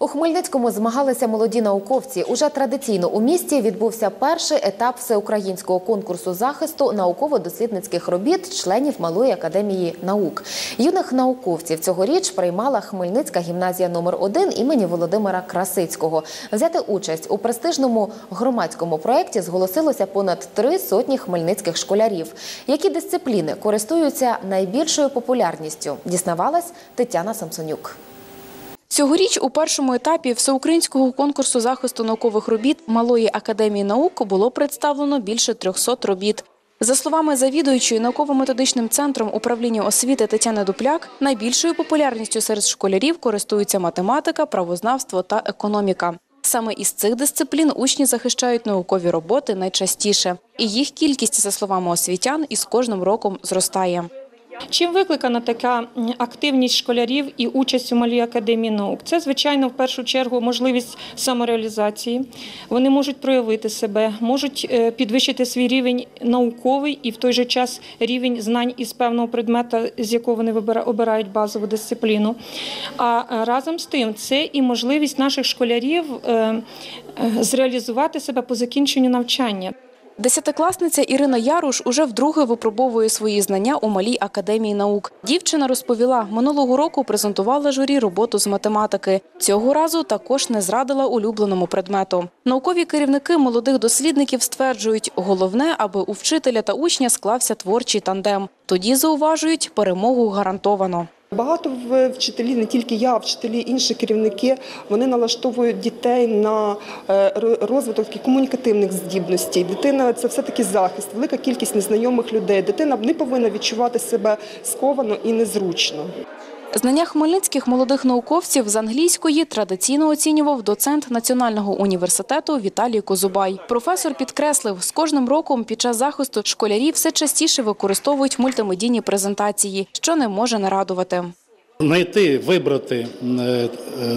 У Хмельницькому змагалися молоді науковці. Уже традиційно у місті відбувся перший етап всеукраїнського конкурсу захисту науково-дослідницьких робіт членів Малої академії наук. Юних науковців цьогоріч приймала Хмельницька гімназія номер 1 імені Володимира Красицького. Взяти участь у престижному громадському проєкті зголосилося понад три сотні хмельницьких школярів. Які дисципліни користуються найбільшою популярністю? Дізнавалась Тетяна Самсонюк. Цьогоріч у першому етапі всеукраїнського конкурсу захисту наукових робіт Малої академії наук було представлено більше 300 робіт. За словами завідуючої науково-методичним центром управління освіти Тетяни Дупляк, найбільшою популярністю серед школярів користуються математика, правознавство та економіка. Саме із цих дисциплін учні захищають наукові роботи найчастіше, і їх кількість, за словами освітян, із кожним роком зростає. Чим викликана така активність школярів і участь у малій академії наук? Це, звичайно, в першу чергу можливість самореалізації. Вони можуть проявити себе, можуть е, підвищити свій рівень науковий і в той же час рівень знань із певного предмета, з якого вони обирають базову дисципліну. А е, разом з тим, це і можливість наших школярів е, зреалізувати себе по закінченню навчання. Десятикласниця Ірина Яруш уже вдруге випробовує свої знання у малій академії наук. Дівчина розповіла, минулого року презентувала журі роботу з математики. Цього разу також не зрадила улюбленому предмету. Наукові керівники молодих дослідників стверджують, головне, аби у вчителя та учня склався творчий тандем. Тоді зауважують, перемогу гарантовано. Багато в- вчителі, не тільки я, а вчителі, інші керівники, вони налаштовують дітей на е, ро- розвиток комунікативних здібностей. Дитина це все-таки захист, велика кількість незнайомих людей. Дитина не повинна відчувати себе сковано і незручно. Знання хмельницьких молодих науковців з англійської традиційно оцінював доцент Національного університету Віталій Козубай. Професор підкреслив, з кожним роком під час захисту школярі все частіше використовують мультимедійні презентації, що не може не радувати. Знайти, вибрати е, е,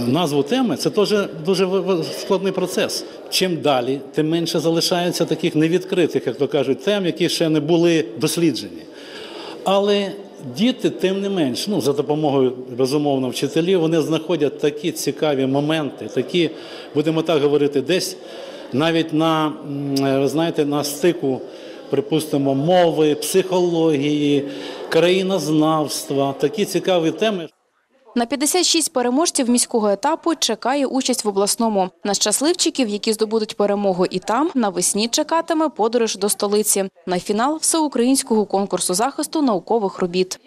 назву теми це теж дуже складний процес. Чим далі, тим менше залишається таких невідкритих, як то кажуть, тем, які ще не були досліджені. Але діти, тим не менш, ну за допомогою безумовно вчителів, вони знаходять такі цікаві моменти, такі, будемо так говорити, десь навіть на ви знаєте, на стику, припустимо, мови, психології, країнознавства, такі цікаві теми. На 56 переможців міського етапу чекає участь в обласному. На щасливчиків, які здобудуть перемогу і там, навесні чекатиме подорож до столиці на фінал всеукраїнського конкурсу захисту наукових робіт.